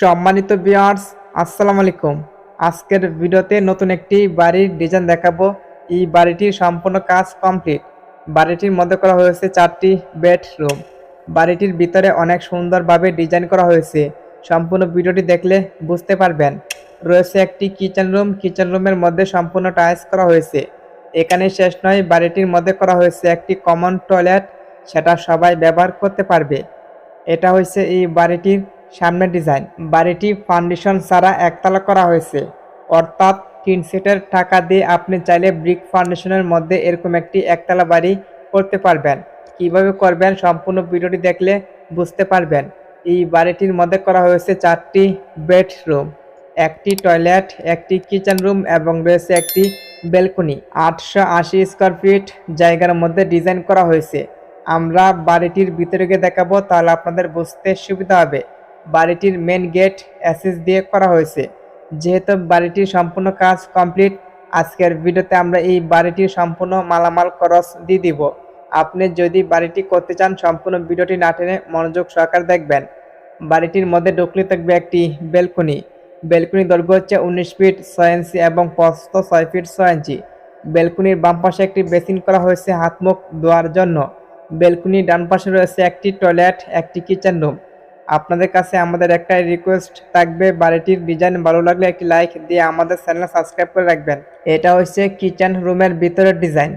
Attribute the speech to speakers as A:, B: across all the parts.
A: সম্মানিত বিয়ার্স আসসালামু আলাইকুম। আজকের ভিডিওতে নতুন একটি বাড়ির ডিজাইন দেখাবো। এই বাড়িটির সম্পূর্ণ কাজ কমপ্লিট বাড়িটির মধ্যে করা হয়েছে চারটি বেডরুম বাড়িটির ভিতরে অনেক সুন্দরভাবে ডিজাইন করা হয়েছে। সম্পূর্ণ ভিডিওটি দেখলে বুঝতে পারবেন। রয়েছে একটি কিচেন রুম কিচেন রুমের মধ্যে সম্পূর্ণ টাইলস করা হয়েছে। এখানে শেষ নয়, বাড়িটির মধ্যে করা হয়েছে একটি কমন টয়লেট সেটা সবাই ব্যবহার করতে পারবে। এটা হয়েছে এই বাড়িটির সামনের ডিজাইন। বাড়িটি ফাউন্ডেশন ছাড়া একতলা করা হয়েছে। অর্থাৎ তিন সেটের টাকা দিয়ে আপনি চাইলে ব্রিক ফাউন্ডেশনের মধ্যে এরকম একটি একতলা বাড়ি করতে পারবেন। কীভাবে করবেন সম্পূর্ণ ভিডিওটি দেখলে বুঝতে পারবেন। এই বাড়িটির মধ্যে করা হয়েছে চারটি বেডরুম, একটি টয়লেট, একটি কিচেন রুম এবং রয়েছে একটি বেলকনি আটশো আশি স্কোয়ার ফিট জায়গার মধ্যে ডিজাইন করা হয়েছে। আমরা বাড়িটির ভিতরে গিয়ে দেখাবো, তাহলে আপনাদের বুঝতে সুবিধা হবে। বাড়িটির মেন গেট অ্যাসেস দিয়ে করা হয়েছে। যেহেতু বাড়িটির সম্পূর্ণ কাজ কমপ্লিট আজকের ভিডিওতে আমরা এই বাড়িটির সম্পূর্ণ মালামাল খরচ দিয়ে দিব। আপনি যদি বাড়িটি করতে চান, সম্পূর্ণ ভিডিওটি না টেনে মনোযোগ সহকার দেখবেন। বাড়িটির মধ্যে ঢুকলে থাকবে একটি বেলকনি। বেলকনি দৈর্ঘ্য হচ্ছে উনিশ ফিট ছয় ইঞ্চি এবং প্রস্থ ছয় ফিট ছয় ইঞ্চি। বেলকনির বাম পাশে একটি বেসিন করা হয়েছে হাত মুখ ধোয়ার জন্য। বেলকনির ডান পাশে রয়েছে একটি টয়লেট, একটি কিচেন রুম আপনাদের কাছে আমাদের একটা রিকোয়েস্ট থাকবে, বাড়িটির ডিজাইন ভালো লাগলে একটি লাইক দিয়ে আমাদের চ্যানেল সাবস্ক্রাইব করে রাখবেন। এটা হচ্ছে কিচেন রুমের ভিতরের ডিজাইন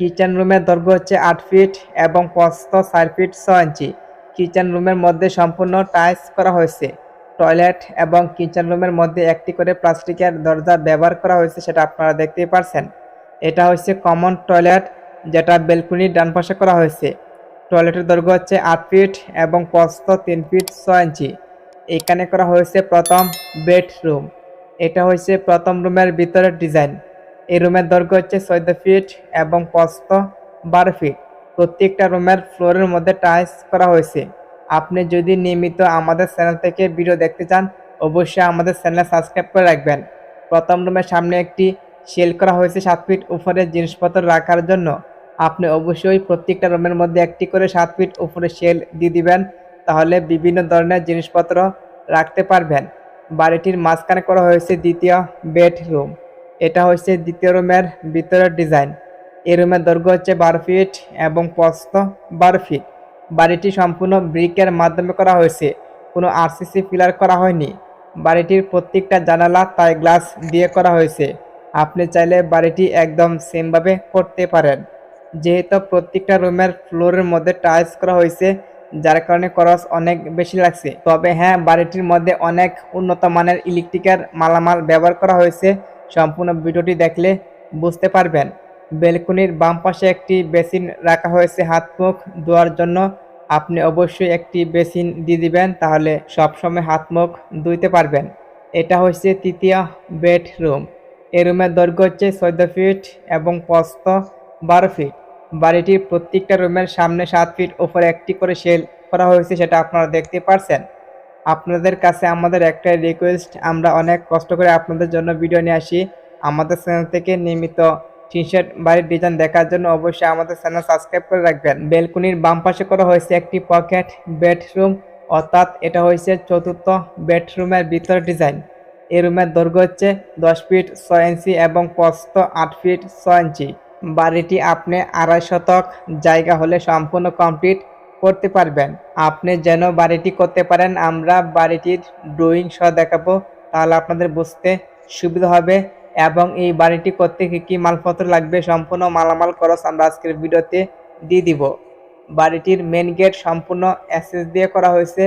A: কিচেন রুমের দৈর্ঘ্য হচ্ছে আট ফিট এবং প্রস্থ চার ফিট ছ ইঞ্চি। কিচেন রুমের মধ্যে সম্পূর্ণ টাইলস করা হয়েছে। টয়লেট এবং কিচেন রুমের মধ্যে একটি করে প্লাস্টিকের দরজা ব্যবহার করা হয়েছে সেটা আপনারা দেখতেই পারছেন। এটা হচ্ছে কমন টয়লেট যেটা বেলকুনির ডান পাশে করা হয়েছে। টয়লেটের দৈর্ঘ্য হচ্ছে আট ফিট এবং প্রস্থ তিন ফিট ছয় ইঞ্চি। এখানে করা হয়েছে প্রথম বেডরুম। এটা হচ্ছে প্রথম রুমের ভিতরের ডিজাইন। এই রুমের দৈর্ঘ্য হচ্ছে চোদ্দ ফিট এবং প্রস্থ বারো ফিট। প্রত্যেকটা রুমের ফ্লোরের মধ্যে টাইলস করা হয়েছে। আপনি যদি নিয়মিত আমাদের চ্যানেল থেকে ভিডিও দেখতে চান, অবশ্যই আমাদের চ্যানেল সাবস্ক্রাইব করে রাখবেন। প্রথম রুমের সামনে একটি সেল করা হয়েছে সাত ফিট উপরে জিনিসপত্র রাখার জন্য। আপনি অবশ্যই প্রত্যেকটা রুমের মধ্যে একটি করে সাত ফিট উপরে সেল দিয়ে দিবেন, তাহলে বিভিন্ন ধরনের জিনিসপত্র রাখতে পারবেন। বাড়িটির মাঝখানে করা হয়েছে দ্বিতীয় বেডরুম। এটা হচ্ছে দ্বিতীয় রুমের ভিতরের ডিজাইন এই রুমের দৈর্ঘ্য হচ্ছে বারো ফিট এবং প্রস্থ বারো ফিট বাড়িটি সম্পূর্ণ ব্রিকের মাধ্যমে করা হয়েছে। কোনো আরসিসি পিলার করা হয়নি। বাড়িটির প্রত্যেকটা জানালা তাই গ্লাস দিয়ে করা হয়েছে। আপনি চাইলে বাড়িটি একদম সেমভাবে করতে পারেন। যেহেতু প্রত্যেকটা রুমের ফ্লোরের মধ্যে টাইলস করা হয়েছে, যার কারণে খরচ অনেক বেশি লাগছে। তবে হ্যাঁ বাড়িটির মধ্যে অনেক উন্নত মানের ইলেকট্রিকের মালামাল ব্যবহার করা হয়েছে। সম্পূর্ণ ভিডিওটি দেখলে বুঝতে পারবেন। বেলকনির বাম পাশে একটি বেসিন রাখা হয়েছে হাত মুখ ধোয়ার জন্য। আপনি অবশ্যই একটি বেসিন দিয়ে দিবেন, তাহলে সবসময় হাত মুখ ধুইতে পারবেন। এটা হচ্ছে তৃতীয় বেডরুম। এই রুমের দৈর্ঘ্য হচ্ছে চোদ্দ ফিট এবং প্রস্থ বারো ফিট। বাড়িটির প্রত্যেকটা রুমের সামনে সাত ফিট ওপরে একটি করে সেল করা হয়েছে, সেটা আপনারা দেখতে পারছেন। আপনাদের কাছে আমাদের একটাই রিকোয়েস্ট আমরা অনেক কষ্ট করে আপনাদের জন্য ভিডিও নিয়ে আসি। আমাদের চ্যানেল থেকে নিয়মিত টি শার্ট বাড়ির ডিজাইন দেখার জন্য অবশ্যই আমাদের চ্যানেল সাবস্ক্রাইব করে রাখবেন। বেলকুনির বাম পাশে করা হয়েছে একটি পকেট বেডরুম অর্থাৎ এটা হয়েছে চতুর্থ বেডরুমের ভিতর ডিজাইন এই রুমের দৈর্ঘ্য হচ্ছে দশ ফিট ছয় ইঞ্চি এবং প্রস্থ আট ফিট ছয় ইঞ্চি। বাড়িটি আপনি আড়াই শতক জায়গা হলে সম্পূর্ণ কমপ্লিট করতে পারবেন। আপনি যেন বাড়িটি করতে পারেন, আমরা বাড়িটির ড্রয়িং সহ দেখাবো, তাহলে আপনাদের বুঝতে সুবিধা হবে। এবং এই বাড়িটি করতে কী কী মালপত্র লাগবে, সম্পূর্ণ মালামাল খরচ আমরা আজকের ভিডিওতে দিয়ে দিব। বাড়িটির মেন গেট সম্পূর্ণ অ্যাসেস দিয়ে করা হয়েছে,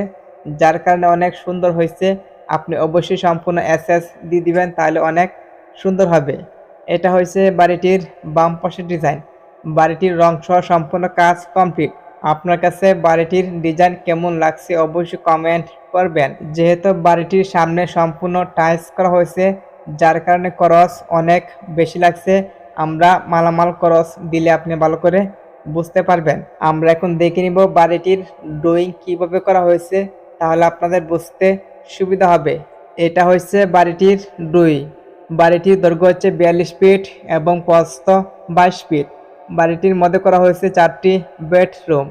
A: যার কারণে অনেক সুন্দর হয়েছে। আপনি অবশ্যই সম্পূর্ণ অ্যাসেস দিয়ে দিবেন, তাহলে অনেক সুন্দর হবে। এটা হয়েছে বাড়িটির বাম পাশের ডিজাইন। বাড়িটির রং সহ সম্পূর্ণ কাজ কমপ্লিট। আপনার কাছে বাড়িটির ডিজাইন কেমন লাগছে অবশ্যই কমেন্ট করবেন। যেহেতু বাড়িটির সামনে সম্পূর্ণ টাইলস করা হয়েছে, যার কারণে খরচ অনেক বেশি লাগছে। আমরা মালামাল খরচ দিলে আপনি ভালো করে বুঝতে পারবেন। আমরা এখন দেখে নিব বাড়িটির ড্রয়িং কীভাবে করা হয়েছে, তাহলে আপনাদের বুঝতে সুবিধা হবে। এটা হচ্ছে বাড়িটির ড্রয়িং। বাড়িটির দৈর্ঘ্য হচ্ছে বিয়াল্লিশ ফিট এবং প্রস্থ বাইশ ফিট। বাড়িটির মধ্যে করা হয়েছে চারটি বেডরুম,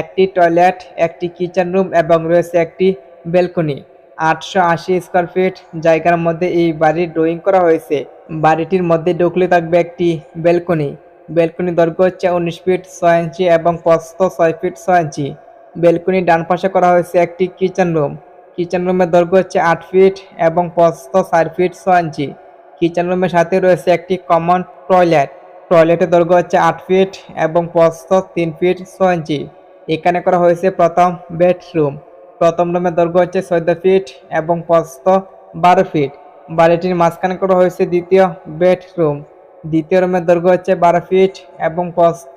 A: একটি টয়লেট, একটি কিচেন রুম এবং রয়েছে একটি বেলকনি আটশো আশি স্কোয়ার ফিট জায়গার মধ্যে এই বাড়ির ড্রয়িং করা হয়েছে। বাড়িটির মধ্যে ঢুকলে থাকবে একটি বেলকনি বেলকনি দৈর্ঘ্য হচ্ছে উনিশ ফিট ছয় ইঞ্চি এবং প্রস্থ ছয় ফিট ছয় ইঞ্চি। বেলকনির ডান পাশে করা হয়েছে একটি কিচেন রুম। কিচেন রুমের দৈর্ঘ্য হচ্ছে আট ফিট এবং প্রস্থ চার ফিট ছয় ইঞ্চি। কিচেন রুমের সাথে রয়েছে একটি কমন টয়লেট টয়লেটের দৈর্ঘ্য হচ্ছে আট ফিট এবং প্রস্থ তিন ফিট ছয় ইঞ্চি এখানে করা হয়েছে প্রথম বেডরুম প্রথম রুমের দৈর্ঘ্য হচ্ছে চোদ্দ ফিট এবং প্রস্থ বারো ফিট বাড়িটির মাঝখানে করা হয়েছে দ্বিতীয় বেডরুম দ্বিতীয় রুমের দৈর্ঘ্য হচ্ছে বারো ফিট এবং প্রস্থ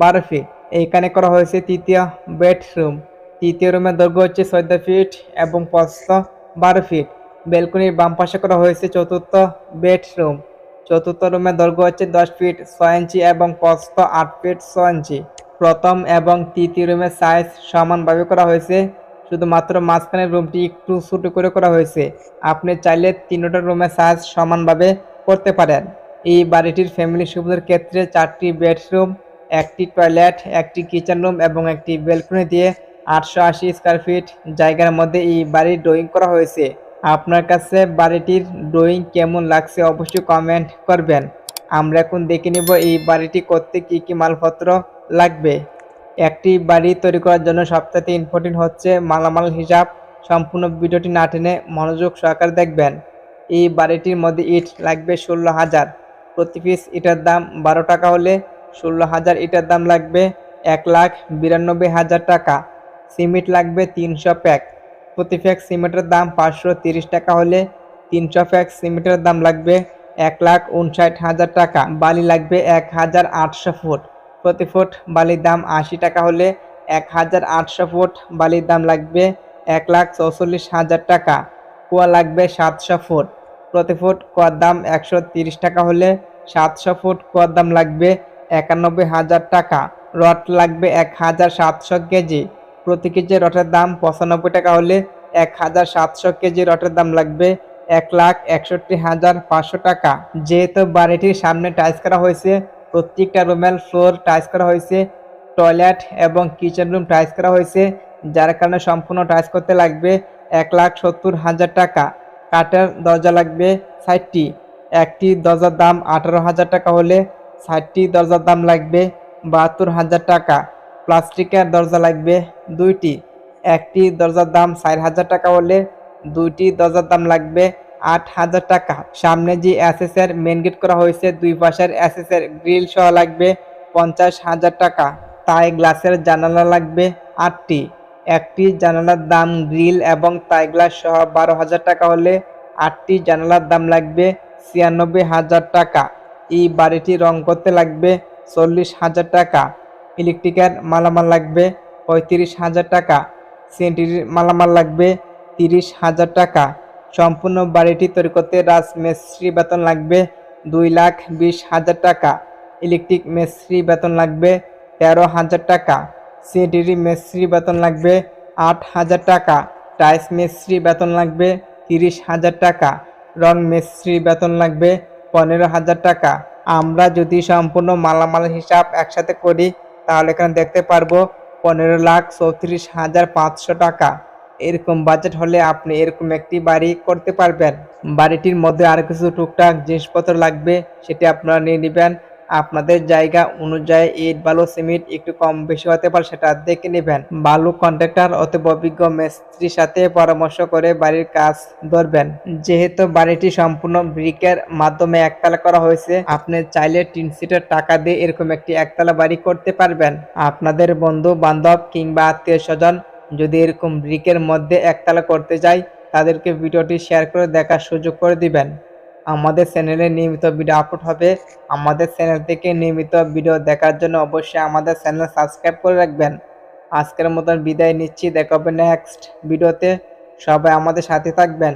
A: বারো ফিট এইখানে করা হয়েছে তৃতীয় বেডরুম তৃতীয় রুমের দৈর্ঘ্য হচ্ছে চোদ্দ ফিট এবং প্রস্থ বারো ফিট বেলকনির বাম পাশে করা হয়েছে চতুর্থ বেডরুম। চতুর্থ রুমের দৈর্ঘ্য হচ্ছে দশ ফিট ছয় ইঞ্চি এবং প্রস্থ আট ফিট ছয় ইঞ্চি। প্রথম এবং তৃতীয় রুমের সাইজ সমানভাবে করা হয়েছে। শুধুমাত্র মাঝখানের রুমটি একটু ছোটো করে করা হয়েছে। আপনি চাইলে তিনটা রুমের সাইজ সমানভাবে করতে পারেন। এই বাড়িটির ফ্যামিলি সুবিধার ক্ষেত্রে চারটি বেডরুম, একটি টয়লেট একটি কিচেন রুম এবং একটি বেলকনি দিয়ে আটশো আশি স্কোয়ার ফিট জায়গার মধ্যে এই বাড়ির ড্রয়িং করা হয়েছে। আপনার কাছে বাড়িটির ড্রয়িং কেমন লাগছে অবশ্যই কমেন্ট করবেন। আমরা এখন দেখে নিব এই বাড়িটি করতে কি কি মালপত্র লাগবে। একটি বাড়ি তৈরি করার জন্য সবথেকে ইম্পর্টেন্ট হচ্ছে মালামাল হিসাব। সম্পূর্ণ ভিডিওটি না টেনে মনোযোগ সহকারে দেখবেন। এই বাড়িটির মধ্যে ইট লাগবে ষোলো হাজার। প্রতি পিস ইটার দাম বারো টাকা হলে ষোলো হাজার ইটার দাম লাগবে এক লাখ বিরানব্বই হাজার টাকা। সিমেন্ট লাগবে তিনশো প্যাক। প্রতি প্যাক সিমেন্টের দাম পাঁচশো তিরিশ টাকা হলে তিনশো প্যাক সিমেন্টের দাম লাগবে এক লাখ উনষাট হাজার টাকা, বালি লাগবে এক হাজার আটশো ফুট। প্রতি ফুট বালির দাম আশি টাকা হলে এক হাজার আটশো ফুট বালির দাম লাগবে এক লাখ চৌচল্লিশ হাজার টাকা, কুয়া লাগবে সাতশো ফুট। প্রতি ফুট কুয়ার দাম একশো তিরিশ টাকা হলে সাতশো ফুট কুয়ার দাম লাগবে একানব্বই হাজার টাকা, রড লাগবে এক হাজার সাতশো কেজি। প্রতি কেজি রটের দাম পঁচানব্বই টাকা হলে এক হাজার সাতশো কেজি রটের দাম লাগবে এক লাখ একষট্টি হাজার পাঁচশো টাকা। যেহেতু বাড়িটির সামনে টাইস করা হয়েছে, প্রত্যেকটা রুমের ফ্লোর টাইস করা হয়েছে টয়লেট এবং কিচেন রুম টাইস করা হয়েছে, যার কারণে সম্পূর্ণ টাইস করতে লাগবে এক লাখ সত্তর হাজার টাকা। কাঠের দরজা লাগবে ষাটটি। একটি দরজার দাম আঠারো হাজার টাকা হলে ষাটটি দরজার দাম লাগবে বাহাত্তর হাজার টাকা। প্লাস্টিকের দরজা লাগবে দুইটি। একটি দরজার দাম ষাট হাজার টাকা হলে দুইটি দরজার দাম লাগবে আট হাজার টাকা। সামনে যে এসএসের মেন গেট করা হয়েছে, দুই পাশের এসএসের গ্রিল সহ লাগবে পঞ্চাশ হাজার টাকা। তাই গ্লাসের জানালা লাগবে আটটি। একটি জানালার দাম গ্রিল এবং তাই গ্লাস সহ বারো হাজার টাকা হলে আটটি জানালার দাম লাগবে ছিয়ানব্বই হাজার টাকা। এই বাড়িটি রং করতে লাগবে চল্লিশ হাজার টাকা। ইলেকট্রিকের মালামাল লাগবে পঁয়ত্রিশ হাজার টাকা, সেন্টির মালামাল লাগবে তিরিশ হাজার টাকা। সম্পূর্ণ বাড়িটি তৈরি করতে রাজমিস্ত্রি বেতন লাগবে দুই লাখ বিশ হাজার টাকা। ইলেকট্রিক মিস্ত্রি বেতন লাগবে তেরো হাজার টাকা। সিডিরি মিস্ত্রি বেতন লাগবে আট হাজার টাকা। টাইস মিস্ত্রি বেতন লাগবে তিরিশ হাজার টাকা। রং মিস্ত্রি বেতন লাগবে পনেরো হাজার টাকা। আমরা যদি সম্পূর্ণ মালামাল হিসাব একসাথে করি তাহলে এখানে দেখতে পারব পনেরো লাখ চৌত্রিশ হাজার পাঁচশো টাকা। এরকম বাজেট হলে আপনি এরকম একটি বাড়ি করতে পারবেন। বাড়িটির মধ্যে আর কিছু টুকটাক জিনিসপত্র লাগবে, সেটি আপনারা নিয়ে নেবেন। আপনাদের জায়গা অনুযায়ী ইট, বালু, সিমেন্ট একটু কম বেশি হতে পারে, সেটা দেখে নেবেন। বালু কন্ট্রাক্টর অথবা অভিজ্ঞ মিস্ত্রির সাথে পরামর্শ করে বাড়ির কাজ ধরবেন। যেহেতু বাড়িটি সম্পূর্ণ ব্রিকের মাধ্যমে একতলা করা হয়েছে, আপনি চাইলে টিন সিটের টাকা দিয়ে এরকম একটি একতলা বাড়ি করতে পারবেন। আপনাদের বন্ধু বান্ধব কিংবা আত্মীয় স্বজন যদি এরকম ব্রিকের মধ্যে একতলা করতে চাই তাদেরকে ভিডিওটি শেয়ার করে দেখার সুযোগ করে দিবেন। আমাদের চ্যানেলে নিয়মিত ভিডিও আপলোড হবে। আমাদের চ্যানেল থেকে নিয়মিত ভিডিও দেখার জন্য অবশ্যই আমাদের চ্যানেল সাবস্ক্রাইব করে রাখবেন। আজকের মতন বিদায় নিচ্ছি। দেখা হবে নেক্সট ভিডিওতে সবাই আমাদের সাথে থাকবেন।